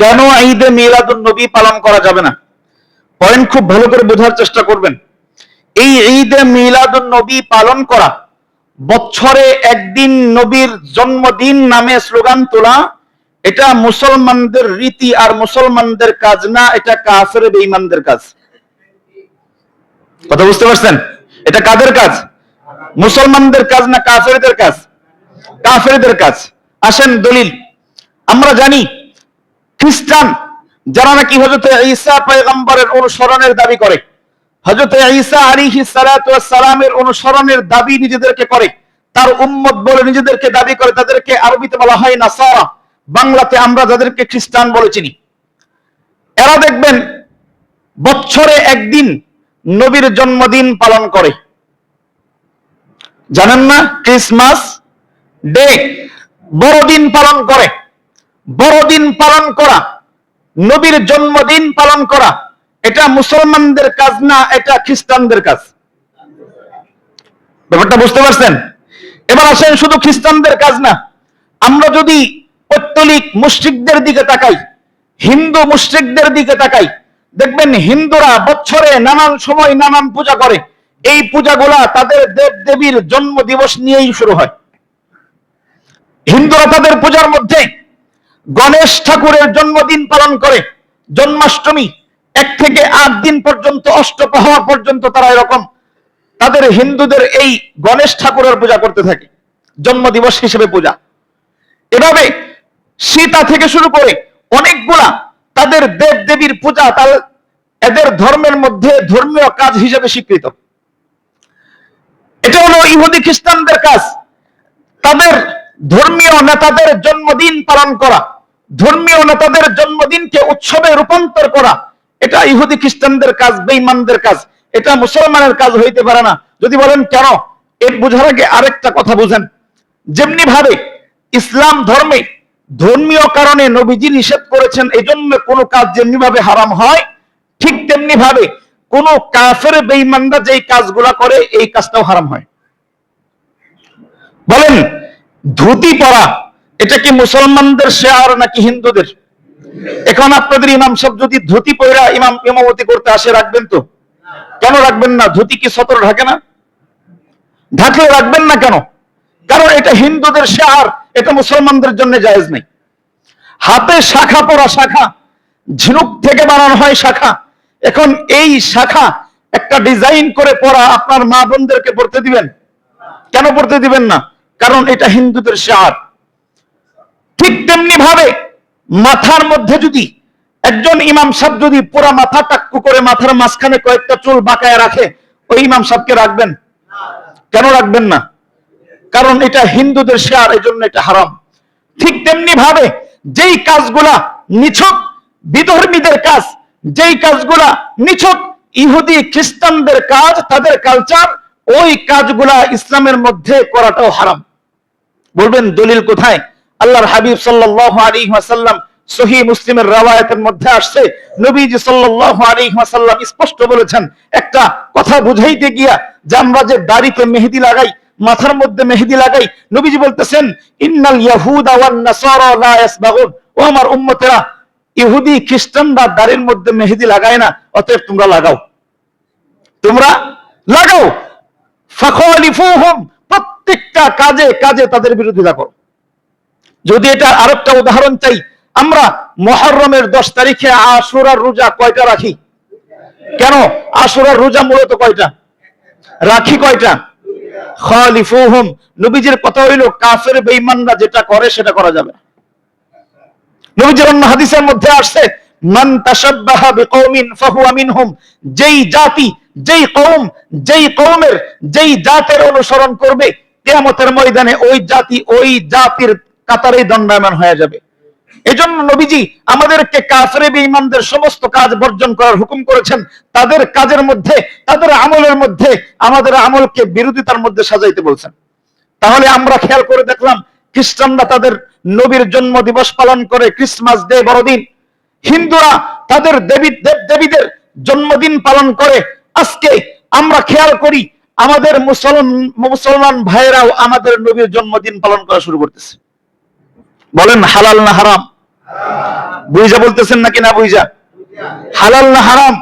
কেন ঈদে মিলাদুন নবী পালন করা যাবে না? পয়েন্ট খুব ভালো করে বোঝার চেষ্টা করবেন। এই ঈদে মিলাদুন নবী পালন করা, বছরে একদিন নবীর জন্মদিন নামে স্লোগান তোলা, এটা মুসলমানদের রীতি আর মুসলমানদের কাজ না, এটা কাফের বেঈমানদের কাজ। কথা বুঝতে পারছেন? এটা কাদের কাজ? মুসলমানদের কাজ না কাফেরদের কাজ? কাফেরদের কাজ। আসেন দলিল। আমরা জানি খ্রিস্টান, যারা নাকি হজরত ঈসা পয়গম্বরের অনুসরণের দাবি করে। হজরত ঈসা সালাতু সালামের অনুসরণের দাবি নিজেদেরকে করে। তার উম্মত বলে নিজেদেরকে দাবি করে, তাদেরকে আরবিতে বলা হয় নাসারা। বাংলাতে আমরা যাদেরকে খ্রিস্টান বলে চিনি। এরা দেখবেন, বছরে একদিন নবীর জন্মদিন পালন করে। জানেন না? ক্রিসমাস ডে, বড়দিন পালন করে। বড়দিন পালন করা, নবীর জন্মদিন পালন করা, এটা মুসলমানদের কাজ না, এটা খ্রিস্টানদের কাজ? ব্যাপারটা বুঝতে পারছেন? এবার আসেন শুধু খ্রিস্টানদের কাজ না, আমরা যদি পত্তলিক মুশ্রিকদের দিকে তাকাই, হিন্দু মুশ্রিকদের দিকে তাকাই, দেখবেন হিন্দুরা বছরে নানান সময় নানান পূজা করে, এই পূজাগুলা তাদের দেব দেবীর জন্ম দিবস নিয়েই শুরু হয়। হিন্দুরা তাদের পূজার মধ্যে গণেশ ঠাকুরের জন্মদিন পালন করে। জন্মাষ্টমী, এক থেকে আট দিন পর্যন্ত, অষ্টপ্রহর পর্যন্ত তারা এরকম তাদের হিন্দুদের এই গণেশ ঠাকুরের পূজা করতে থাকে জন্ম দিবস হিসেবে পূজা। এভাবে সীতা থেকে শুরু করে অনেকগুলা তাদের দেব দেবীর পূজা তার এদের ধর্মের মধ্যে ধর্মীয় কাজ হিসেবে স্বীকৃত। এটা হলো ইহুদি খ্রিস্টানদের কাজ। তাদের ধর্মীয় নেতাদের জন্মদিন পালন করা, ধর্মীয় নেতাদের জন্মদিনকে উৎসবে রূপান্তর করা, এটা ইহুদি খ্রিস্টানদের কাজ, বেঈমানদের কাজ, এটা মুসলমানের কাজ হইতে পারে না। যদি বলেন কেন? এর বোঝার আগে আরেকটা কথা বুঝেন। যেমনি ভাবে ইসলাম ধর্মে ধর্মীয় কারণে নবীজি নিষেধ করেছেন এই জন্য কোনো কাজ যেমনি ভাবে হারাম হয়, ঠিক তেমনি ভাবে কোন কাফের বেঈমানরা যেই কাজগুলা করে, এই কাজটাও হারাম হয়। বলেন ধুতি পরা, এটা কি মুসলমানদের শেয়ার নাকি হিন্দুদের? এখন আপনাদের ইমাম সব যদি ধুতি পরা ইমাম ইমামতি করতে আসে, রাখবেন তো? কেন রাখবেন না? ধুতি কি সতর ঢাকে না? ঢাকলে রাখবেন না কেন? কারণ এটা হিন্দুদের শেয়ার, এটা মুসলমানদের জন্য জায়েজ নেই। হাতে শাখা পরা শাখা, ঝিনুক থেকে বানানো হয় শাখা। এখন এই শাখা একটা ডিজাইন করে পরা আপনার মা বোনদেরকে পড়তে দিবেন? কেন পড়তে দিবেন না? কারণ এটা হিন্দুদের শেয়ার। ঠিক তেমনি ভাবে মাথার মধ্যে যদি একজন ইমাম সাহেব যদি পুরা মাথা টাক্কু করে মাথার মাঝখানে কয়েকটা চুল বাঁকায় রাখে, ওই ইমাম সাহেবকে রাখবেন? কেন রাখবেন না? কারণ এটা হিন্দুদের শেয়ার এই জন্য এটা হারাম। ঠিক তেমনি ভাবে যেই কাজগুলা নিছক বিধর্মীদের কাজ, যেই কাজগুলা নিছক ইহুদি খ্রিস্টানদের কাজ, তাদের কালচার ওই কাজগুলা ইসলামের মধ্যে করাটাও হারাম। বলবেন, দলিল কোথায়? আল্লাহর হাবিব সাল্লাল্লাহু আলাইহি ওয়াসাল্লাম সহি মুসলিমের রাওয়ায়াতের মধ্যে আসছে। নবীজি সাল্লাল্লাহু আলাইহি ওয়াসাল্লাম স্পষ্ট বলেছেন, একটা কথা বুঝাইতে গিয়া যে আমরা যে দাড়িতে মেহেদি লাগাই, মাথার মধ্যে মেহেদি লাগাই, নবীজি বলতেছেন, ইন্নাল ইয়াহুদা ওয়ান নাসারা ইয়াসবাগুন। ও আমার উম্মতেরা, ইহুদি, খ্রিস্টানরা দাড়ির মধ্যে মেহেদি লাগায় না, অতএব তোমরা লাগাও। তোমরা লাগাও। ফাখলিফুহুম প্রত্যেকটা কাজে কাজে তাদের বিরোধিতা করো যদি এটা আরেকটা উদাহরণ চাই, আমরা মহরমের দশ তারিখে আশুরার রোজা কয়টা রাখি? কেন? আশুরার রোজা মূলত কয়টা? রাখি কয়টা? নবীজির কথা হইল, কাফের যেটা করে সেটা করা যাবে। নবীজির অন্য হাদিসের মধ্যে আসছে, মান তাশাব্বাহা বিকওমিন ফাহুয়া মিনহুম যেই জাতি, যেই কওম, যেই কওমের, যেই জাতের অনুসরণ করবে কিয়ামতের ময়দানে ওই জাতি, ওই জাতির কাতারেই দণ্ডায়মান হয়ে যাবে। এজন্য নবীজি আমাদেরকে কাফের বেঈমানদের সমস্ত কাজ বর্জন করার হুকুম করেছেন। তাদের কাজের মধ্যে, তাদের আমলের মধ্যে, আমাদের আমলকে বিরোধিতার মধ্যে সাজাইতে বলছেন। তাহলে আমরা খেয়াল করে দেখলাম, খ্রিস্টানরা তাদের নবীর জন্ম দিবস পালন করে, ক্রিসমাস ডে, বড়দিন। হিন্দুরা তাদের দেবী দেব দেবীদের জন্মদিন পালন করে। আজকে আমরা খেয়াল করি আমাদের মুসলমান মুসলমান ভাইয়েরাও আমাদের নবীর জন্মদিন পালন করা শুরু করতেছে। বলেন, হালাল না হারাম? বুঝা বলতেছেন নাকি না বুঝা হালাল না হারাম?